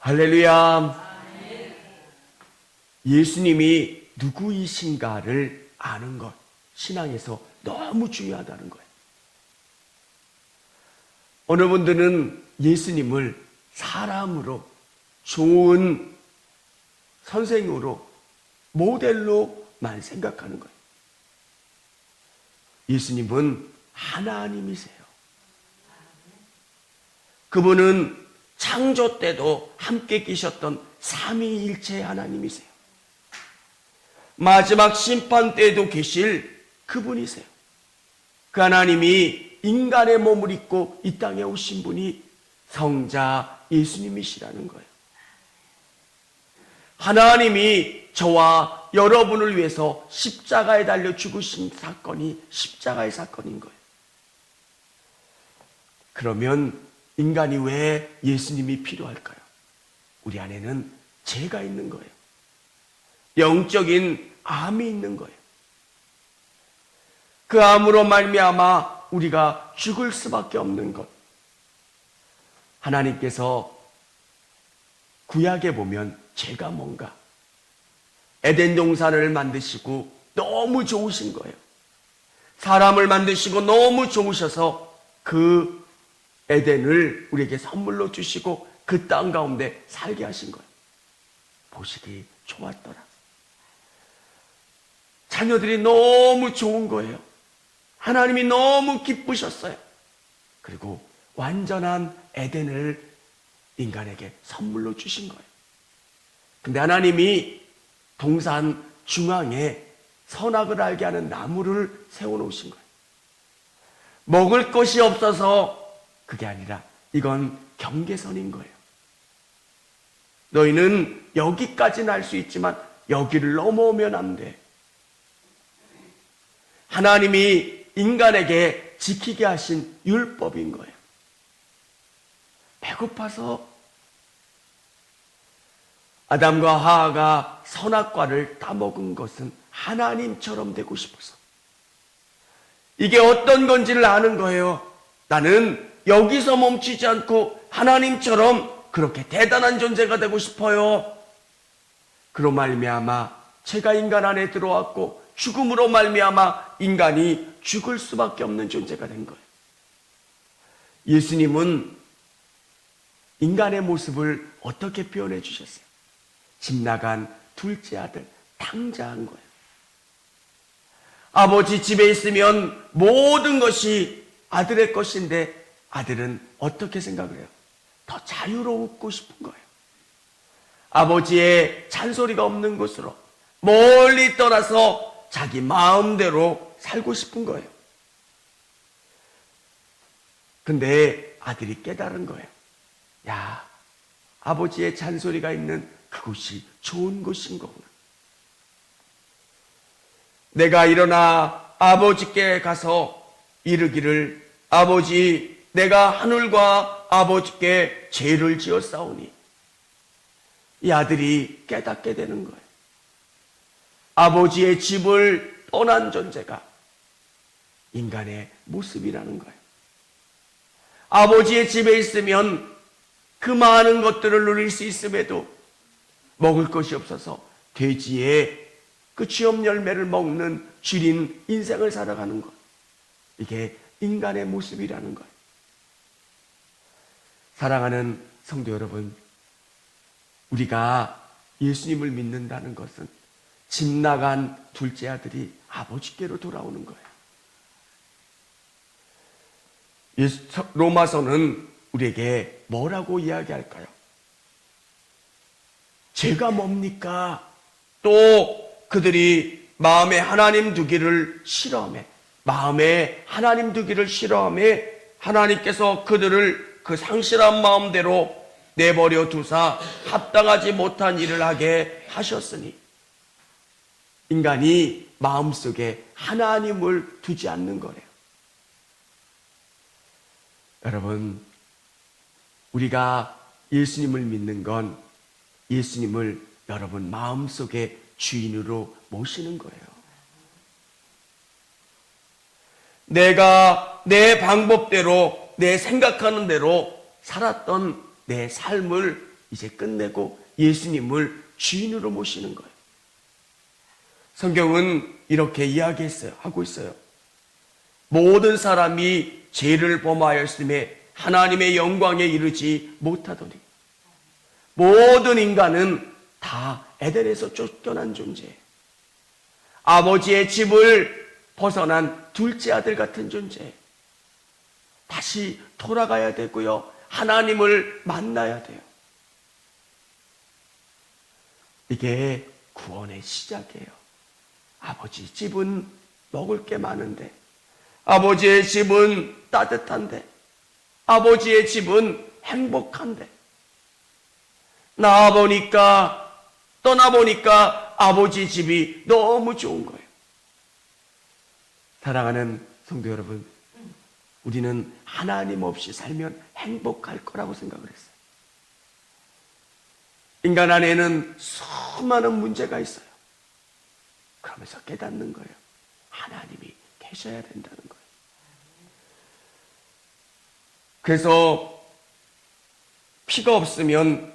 할렐루야. 예수님이 누구이신가를 아는 것, 신앙에서 너무 중요하다는 거예요. 어느 분들은 예수님을 사람으로, 좋은 선생으로, 모델로만 생각하는 거예요. 예수님은 하나님이세요. 그분은 창조 때도 함께 계셨던 삼위일체 하나님이세요. 마지막 심판 때에도 계실 그분이세요. 그 하나님이 인간의 몸을 입고 이 땅에 오신 분이 성자 예수님이시라는 거예요. 하나님이 저와 여러분을 위해서 십자가에 달려 죽으신 사건이 십자가의 사건인 거예요. 그러면 인간이 왜 예수님이 필요할까요? 우리 안에는 죄가 있는 거예요. 영적인 암이 있는 거예요. 그 암으로 말미암아 우리가 죽을 수밖에 없는 것. 하나님께서 구약에 보면 죄가 뭔가 에덴 동산을 만드시고 너무 좋으신 거예요. 사람을 만드시고 너무 좋으셔서 그 에덴을 우리에게 선물로 주시고 그 땅 가운데 살게 하신 거예요. 보시기 좋았더라. 자녀들이 너무 좋은 거예요. 하나님이 너무 기쁘셨어요. 그리고 완전한 에덴을 인간에게 선물로 주신 거예요. 근데 하나님이 동산 중앙에 선악을 알게 하는 나무를 세워놓으신 거예요. 먹을 것이 없어서 그게 아니라 이건 경계선인 거예요. 너희는 여기까지는 할 수 있지만 여기를 넘어오면 안 돼. 하나님이 인간에게 지키게 하신 율법인 거예요. 배고파서 아담과 하하가 선악과를 따먹은 것은 하나님처럼 되고 싶어서. 이게 어떤 건지를 아는 거예요. 나는 여기서 멈추지 않고 하나님처럼 그렇게 대단한 존재가 되고 싶어요. 그로 말미암아 죄가 인간 안에 들어왔고 죽음으로 말미암아 인간이 죽을 수밖에 없는 존재가 된 거예요. 예수님은 인간의 모습을 어떻게 표현해 주셨어요? 집 나간 둘째 아들 탕자한 거예요. 아버지 집에 있으면 모든 것이 아들의 것인데 아들은 어떻게 생각을 해요? 더 자유롭고 싶은 거예요. 아버지의 잔소리가 없는 곳으로 멀리 떠나서 자기 마음대로 살고 싶은 거예요. 근데 아들이 깨달은 거예요. 야, 아버지의 잔소리가 있는 그곳이 좋은 곳인 거구나. 내가 일어나 아버지께 가서 이르기를 아버지 내가 하늘과 아버지께 죄를 지었사오니 이 아들이 깨닫게 되는 거예요. 아버지의 집을 떠난 존재가 인간의 모습이라는 거예요. 아버지의 집에 있으면 그 많은 것들을 누릴 수 있음에도 먹을 것이 없어서 돼지의 그 취업 열매를 먹는 쥐린 인생을 살아가는 것. 이게 인간의 모습이라는 거예요. 사랑하는 성도 여러분, 우리가 예수님을 믿는다는 것은 집 나간 둘째 아들이 아버지께로 돌아오는 거예요. 로마서는 우리에게 뭐라고 이야기할까요? 죄가 뭡니까? 또 그들이 마음에 하나님 두기를 싫어하며 마음에 하나님 두기를 싫어하며 하나님께서 그들을 그 상실한 마음대로 내버려 두사 합당하지 못한 일을 하게 하셨으니 인간이 마음속에 하나님을 두지 않는 거래요. 여러분, 우리가 예수님을 믿는 건 예수님을 여러분 마음속에 주인으로 모시는 거예요. 내가 내 방법대로, 내 생각하는 대로 살았던 내 삶을 이제 끝내고 예수님을 주인으로 모시는 거예요. 성경은 이렇게 이야기했어요. 하고 있어요. 모든 사람이 죄를 범하였음에 하나님의 영광에 이르지 못하더니 모든 인간은 다 에덴에서 쫓겨난 존재. 아버지의 집을 벗어난 둘째 아들 같은 존재. 다시 돌아가야 되고요. 하나님을 만나야 돼요. 이게 구원의 시작이에요. 아버지 집은 먹을 게 많은데, 아버지의 집은 따뜻한데, 아버지의 집은 행복한데, 나와보니까, 떠나보니까 아버지 집이 너무 좋은 거예요. 사랑하는 성도 여러분, 우리는 하나님 없이 살면 행복할 거라고 생각을 했어요. 인간 안에는 수많은 문제가 있어요. 그러면서 깨닫는 거예요. 하나님이 계셔야 된다는 거예요. 그래서 피가 없으면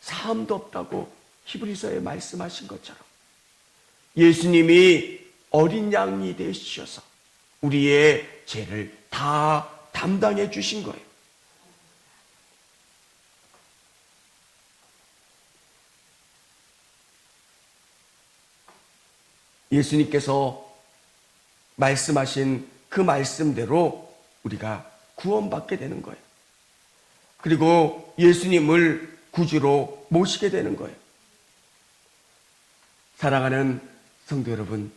사함도 없다고 히브리서에 말씀하신 것처럼 예수님이 어린 양이 되시셔서 우리의 죄를 다 담당해 주신 거예요. 예수님께서 말씀하신 그 말씀대로 우리가 구원받게 되는 거예요. 그리고 예수님을 구주로 모시게 되는 거예요. 사랑하는 성도 여러분,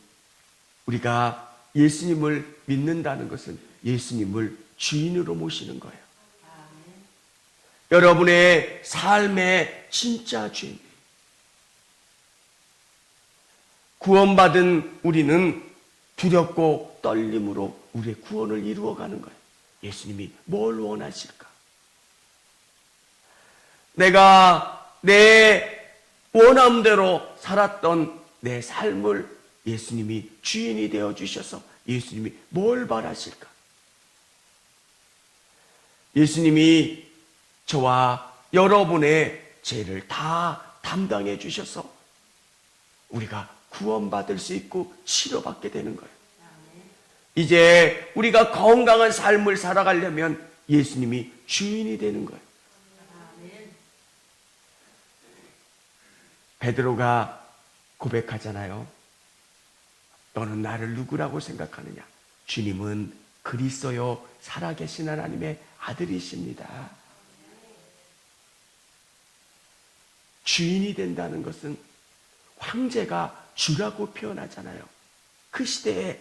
우리가 예수님을 믿는다는 것은 예수님을 주인으로 모시는 거예요. 여러분의 삶의 진짜 주인. 구원받은 우리는 두렵고 떨림으로 우리의 구원을 이루어가는 거예요. 예수님이 뭘 원하실까? 내가 내 원함대로 살았던 내 삶을 예수님이 주인이 되어 주셔서 예수님이 뭘 바라실까? 예수님이 저와 여러분의 죄를 다 담당해 주셔서 우리가 구원받을 수 있고 치료받게 되는 거예요. 이제 우리가 건강한 삶을 살아가려면 예수님이 주인이 되는 거예요. 베드로가 고백하잖아요. 너는 나를 누구라고 생각하느냐? 주님은 그리스도요 살아계신 하나님의 아들이십니다. 주인이 된다는 것은 황제가 주라고 표현하잖아요. 그 시대에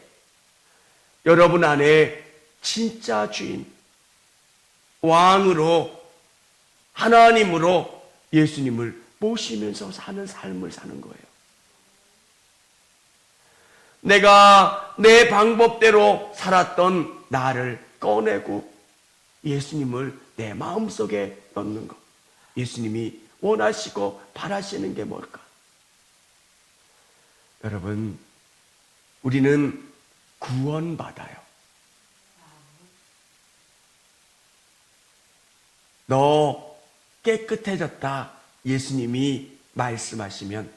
여러분 안에 진짜 주인, 왕으로, 하나님으로 예수님을 모시면서 사는 삶을 사는 거예요. 내가 내 방법대로 살았던 나를 꺼내고 예수님을 내 마음속에 넣는 것. 예수님이 원하시고 바라시는 게 뭘까? 여러분, 우리는 구원받아요. 너 깨끗해졌다. 예수님이 말씀하시면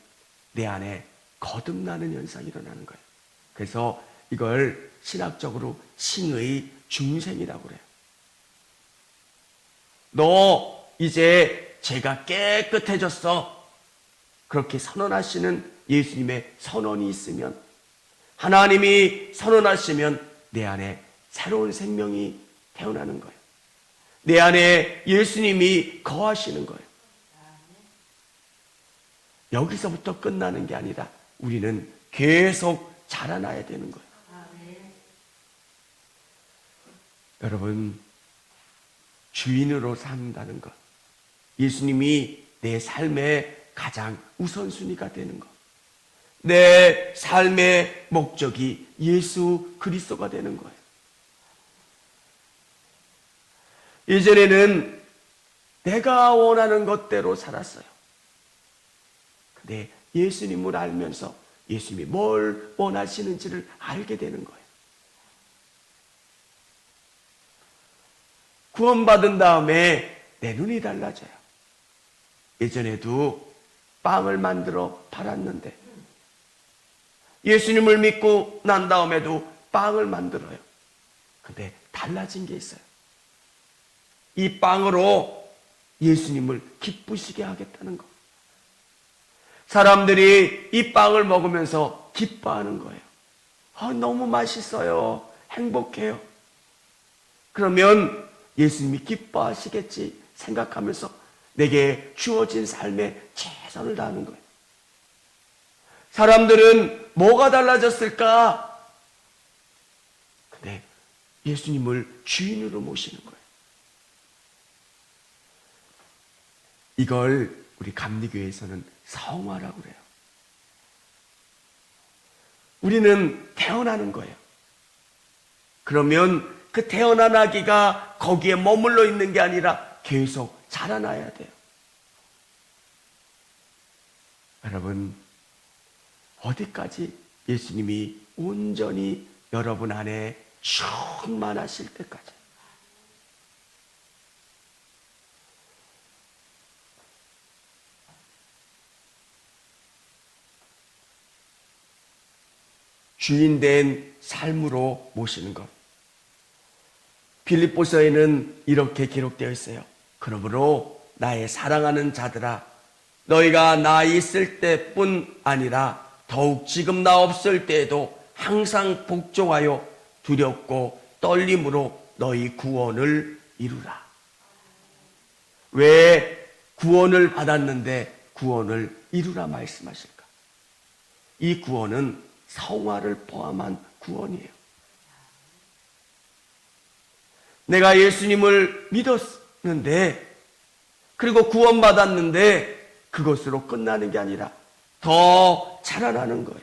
내 안에 거듭나는 현상이 일어나는 거예요. 그래서 이걸 신학적으로 신의 중생이라고 그래요. 너 이제 제가 깨끗해졌어. 그렇게 선언하시는 예수님의 선언이 있으면 하나님이 선언하시면 내 안에 새로운 생명이 태어나는 거예요. 내 안에 예수님이 거하시는 거예요. 여기서부터 끝나는 게 아니라 우리는 계속 자라나야 되는 거예요. 여러분, 주인으로 산다는 것. 예수님이 내 삶의 가장 우선순위가 되는 것. 내 삶의 목적이 예수 그리스도가 되는 거예요. 예전에는 내가 원하는 것대로 살았어요. 근데 예수님을 알면서 예수님이 뭘 원하시는지를 알게 되는 거예요. 구원받은 다음에 내 눈이 달라져요. 예전에도 빵을 만들어 팔았는데 예수님을 믿고 난 다음에도 빵을 만들어요. 근데 달라진 게 있어요. 이 빵으로 예수님을 기쁘시게 하겠다는 거. 사람들이 이 빵을 먹으면서 기뻐하는 거예요. 아, 너무 맛있어요. 행복해요. 그러면 예수님이 기뻐하시겠지 생각하면서 내게 주어진 삶에 최선을 다하는 거예요. 사람들은 뭐가 달라졌을까? 근데 예수님을 주인으로 모시는 거예요. 이걸 우리 감리교회에서는 성화라고 그래요. 우리는 태어나는 거예요. 그러면 그 태어난 아기가 거기에 머물러 있는 게 아니라 계속 자라나야 돼요. 여러분, 어디까지 예수님이 온전히 여러분 안에 충만하실 때까지. 주인된 삶으로 모시는 것. 빌립보서에는 이렇게 기록되어 있어요. 그러므로 나의 사랑하는 자들아 너희가 나 있을 때뿐 아니라 더욱 지금 나 없을 때에도 항상 복종하여 두렵고 떨림으로 너희 구원을 이루라. 왜 구원을 받았는데 구원을 이루라 말씀하실까? 이 구원은 성화를 포함한 구원이에요. 내가 예수님을 믿었는데, 그리고 구원받았는데, 그것으로 끝나는 게 아니라 더 자라나는 거예요.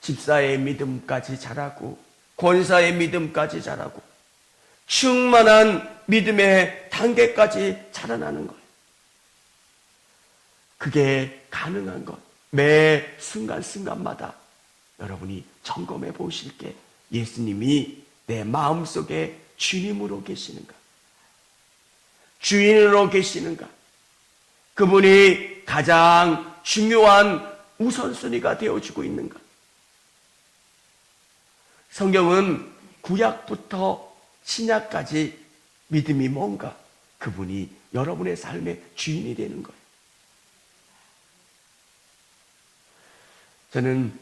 집사의 믿음까지 자라고, 권사의 믿음까지 자라고, 충만한 믿음의 단계까지 자라나는 거예요. 그게 가능한 것. 매 순간순간마다 여러분이 점검해 보실 게 예수님이 내 마음속에 주님으로 계시는가? 주인으로 계시는가? 그분이 가장 중요한 우선순위가 되어주고 있는가? 성경은 구약부터 신약까지 믿음이 뭔가? 그분이 여러분의 삶의 주인이 되는 거예요. 저는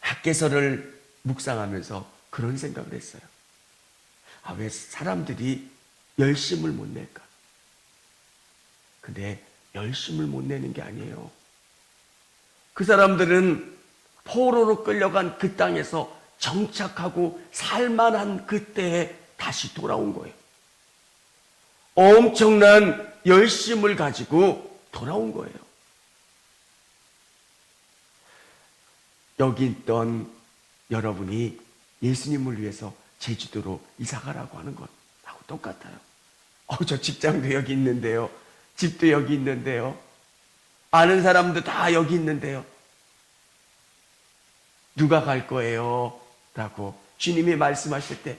학계서를 묵상하면서 그런 생각을 했어요. 아, 왜 사람들이 열심을 못 낼까? 근데 열심을 못 내는 게 아니에요. 그 사람들은 포로로 끌려간 그 땅에서 정착하고 살만한 그때에 다시 돌아온 거예요. 엄청난 열심을 가지고 돌아온 거예요. 여기 있던 여러분이 예수님을 위해서 제주도로 이사가라고 하는 것하고 똑같아요. 어, 저 직장도 여기 있는데요. 집도 여기 있는데요. 아는 사람도 다 여기 있는데요. 누가 갈 거예요? 라고 주님이 말씀하실 때,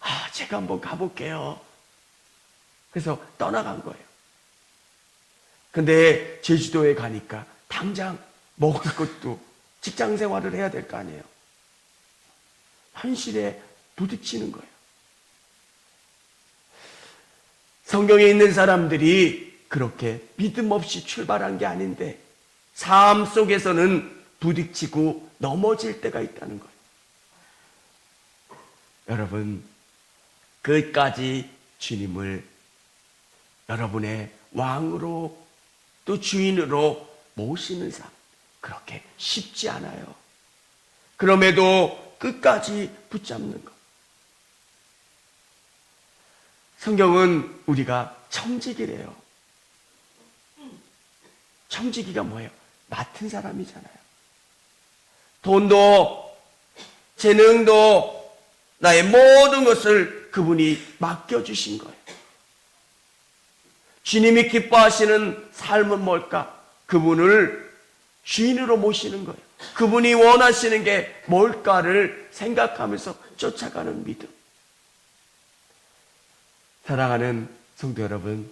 아, 제가 한번 가볼게요. 그래서 떠나간 거예요. 근데 제주도에 가니까 당장 먹을 것도 직장 생활을 해야 될 거 아니에요. 현실에 부딪히는 거예요. 성경에 있는 사람들이 그렇게 믿음 없이 출발한 게 아닌데 삶 속에서는 부딪히고 넘어질 때가 있다는 거예요. 여러분, 끝까지 주님을 여러분의 왕으로 또 주인으로 모시는 삶. 그렇게 쉽지 않아요. 그럼에도 끝까지 붙잡는 것. 성경은 우리가 청지기래요. 청지기가 뭐예요? 맡은 사람이잖아요. 돈도, 재능도, 나의 모든 것을 그분이 맡겨주신 거예요. 주님이 기뻐하시는 삶은 뭘까? 그분을 주인으로 모시는 거예요. 그분이 원하시는 게 뭘까를 생각하면서 쫓아가는 믿음. 사랑하는 성도 여러분,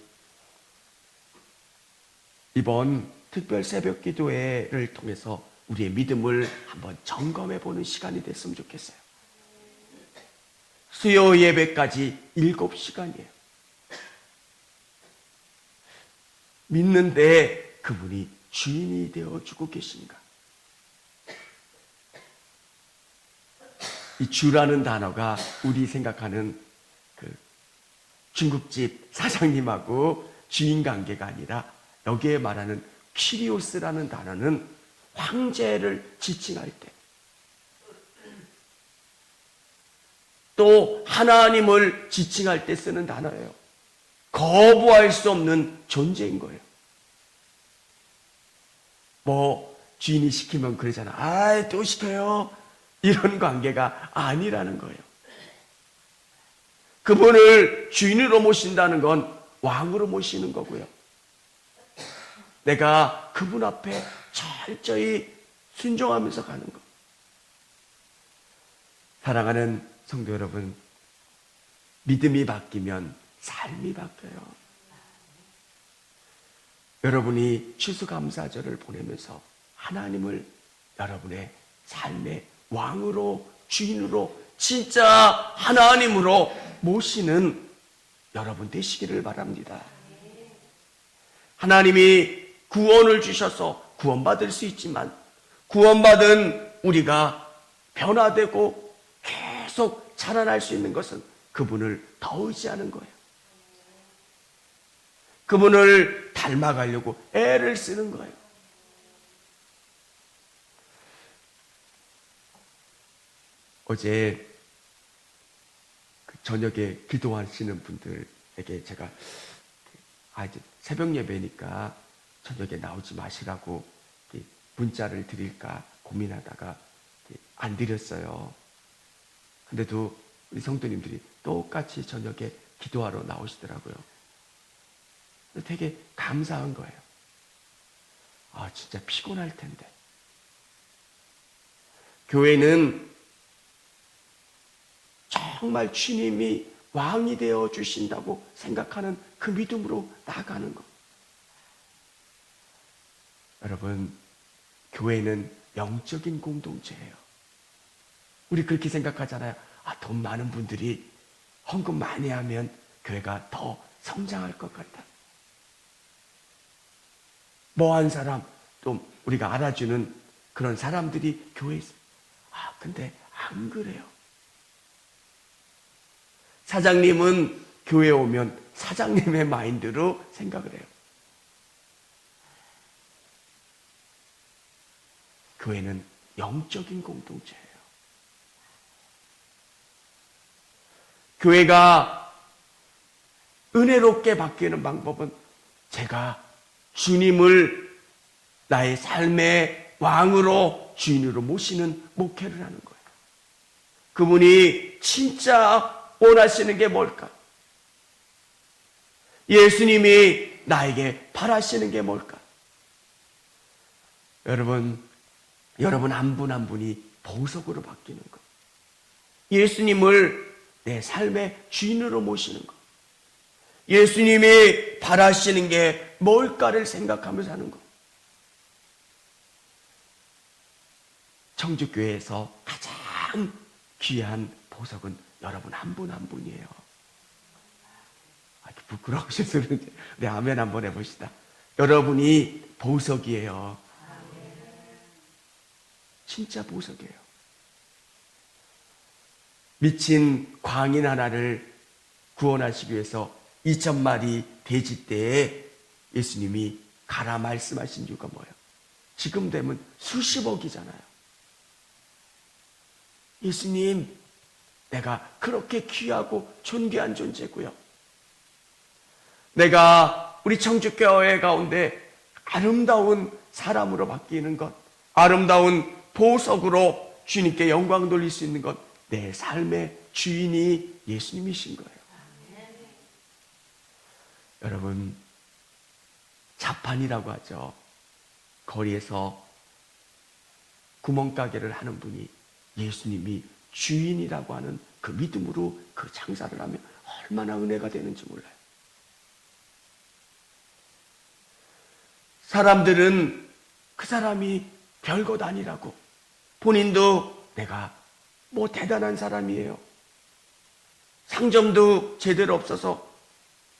이번 특별 새벽 기도회를 통해서 우리의 믿음을 한번 점검해 보는 시간이 됐으면 좋겠어요. 수요 예배까지 일곱 시간이에요. 믿는데 그분이 주인이 되어 주고 계신가? 이 주라는 단어가 우리 생각하는 그 중국집 사장님하고 주인 관계가 아니라 여기에 말하는 키리오스라는 단어는 황제를 지칭할 때, 또 하나님을 지칭할 때 쓰는 단어예요. 거부할 수 없는 존재인 거예요. 뭐 주인이 시키면 그러잖아. 아, 또 시켜요. 이런 관계가 아니라는 거예요. 그분을 주인으로 모신다는 건 왕으로 모시는 거고요. 내가 그분 앞에 철저히 순종하면서 가는 것. 사랑하는 성도 여러분, 믿음이 바뀌면 삶이 바뀌어요. 여러분이 추수감사절을 보내면서 하나님을 여러분의 삶의 왕으로, 주인으로, 진짜 하나님으로 모시는 여러분 되시기를 바랍니다. 하나님이 구원을 주셔서 구원받을 수 있지만 구원받은 우리가 변화되고 계속 자라날 수 있는 것은 그분을 더 의지하는 거예요. 그분을 닮아가려고 애를 쓰는 거예요. 어제 그 저녁에 기도하시는 분들에게 제가 아 이제 새벽 예배니까 저녁에 나오지 마시라고 문자를 드릴까 고민하다가 안 드렸어요. 근데도 우리 성도님들이 똑같이 저녁에 기도하러 나오시더라고요. 되게 감사한 거예요. 아, 진짜 피곤할 텐데. 교회는 정말 주님이 왕이 되어 주신다고 생각하는 그 믿음으로 나가는 것. 여러분, 교회는 영적인 공동체예요. 우리 그렇게 생각하잖아요. 아, 돈 많은 분들이 헌금 많이 하면 교회가 더 성장할 것 같다. 뭐한 사람, 또 우리가 알아주는 그런 사람들이 교회에 있어요. 아, 근데 안 그래요. 사장님은 교회 에 오면 사장님의 마인드로 생각을 해요. 교회는 영적인 공동체예요. 교회가 은혜롭게 바뀌는 방법은 제가 주님을 나의 삶의 왕으로 주인으로 모시는 목회를 하는 거예요. 그분이 진짜 원하시는 게 뭘까? 예수님이 나에게 바라시는 게 뭘까? 여러분, 여러분 한 분한 분이 보석으로 바뀌는 것. 예수님을 내 삶의 주인으로 모시는 것. 예수님이 바라시는 게 뭘까를 생각하면서 하는 것. 청주교회에서 가장 귀한 보석은 여러분 한 분한 분이에요. 아, 부끄러우셔서 그런데, 네, 아멘 한번 해봅시다. 여러분이 보석이에요. 진짜 보석이에요. 미친 광인 하나를 구원하시기 위해서 2천 마리 돼지 때에 예수님이 가라 말씀하신 이유가 뭐예요? 지금 되면 수십억이잖아요. 예수님, 내가 그렇게 귀하고 존귀한 존재고요. 내가 우리 청주교회 가운데 아름다운 사람으로 바뀌는 것, 아름다운 보석으로 주님께 영광 돌릴 수 있는 것, 내 삶의 주인이 예수님이신 거예요. 여러분, 자판이라고 하죠. 거리에서 구멍가게를 하는 분이 예수님이 주인이라고 하는 그 믿음으로 그 장사를 하면 얼마나 은혜가 되는지 몰라요. 사람들은 그 사람이 별것 아니라고 본인도 내가 뭐 대단한 사람이에요. 상점도 제대로 없어서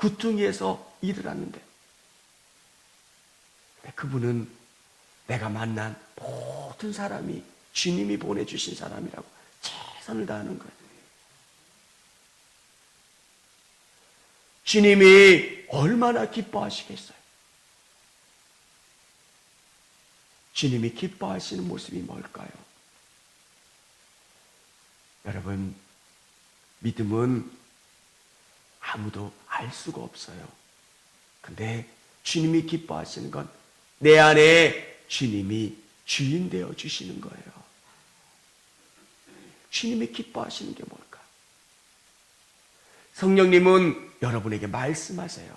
구퉁이에서 일을 하는데 그분은 내가 만난 모든 사람이 주님이 보내주신 사람이라고 최선을 다하는 거예요. 주님이 얼마나 기뻐하시겠어요? 주님이 기뻐하시는 모습이 뭘까요? 여러분, 믿음은 아무도 알 수가 없어요. 근데 주님이 기뻐하시는 건 내 안에 주님이 주인 되어 주시는 거예요. 주님이 기뻐하시는 게 뭘까? 성령님은 여러분에게 말씀하세요.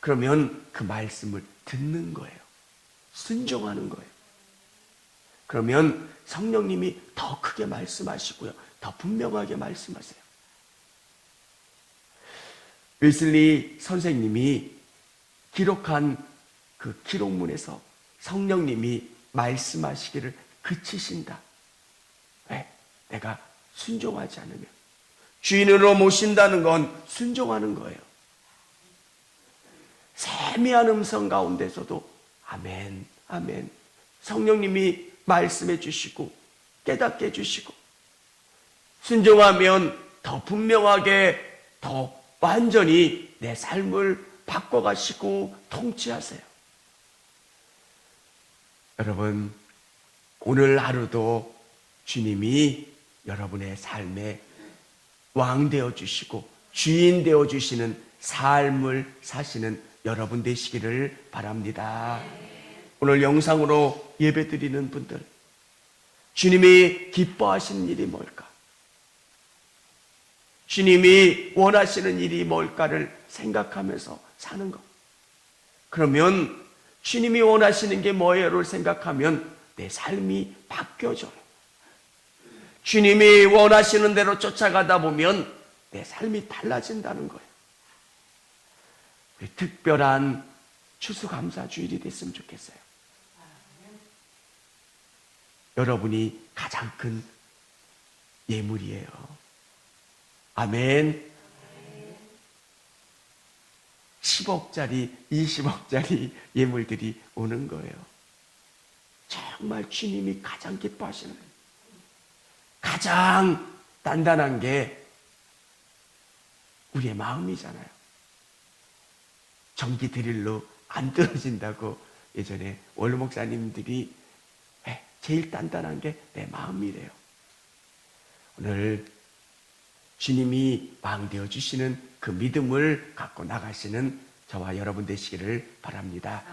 그러면 그 말씀을 듣는 거예요. 순종하는 거예요. 그러면 성령님이 더 크게 말씀하시고요. 더 분명하게 말씀하세요. 웨슬리 선생님이 기록한 그 기록문에서 성령님이 말씀하시기를 그치신다. 왜? 내가 순종하지 않으면. 주인으로 모신다는 건 순종하는 거예요. 세미한 음성 가운데서도 아멘, 아멘. 성령님이 말씀해 주시고 깨닫게 해 주시고 순종하면 더 분명하게 더 완전히 내 삶을 바꿔가시고 통치하세요. 여러분, 오늘 하루도 주님이 여러분의 삶에 왕 되어 주시고 주인 되어 주시는 삶을 사시는 여러분 되시기를 바랍니다. 오늘 영상으로 예배 드리는 분들, 주님이 기뻐하시는 일이 뭘까? 주님이 원하시는 일이 뭘까를 생각하면서 사는 것. 그러면 주님이 원하시는 게 뭐예요를 생각하면 내 삶이 바뀌어져요. 주님이 원하시는 대로 쫓아가다 보면 내 삶이 달라진다는 거예요. 특별한 추수감사 주일이 됐으면 좋겠어요. 여러분이 가장 큰 예물이에요. 아멘. 10억짜리, 20억짜리 예물들이 오는 거예요. 정말 주님이 가장 기뻐하시는 거예요. 가장 단단한 게 우리의 마음이잖아요. 전기 드릴로 안 떨어진다고 예전에 원로 목사님들이 에, 제일 단단한 게 내 마음이래요. 오늘 주님이 왕되어 주시는 그 믿음을 갖고 나가시는 저와 여러분 되시기를 바랍니다.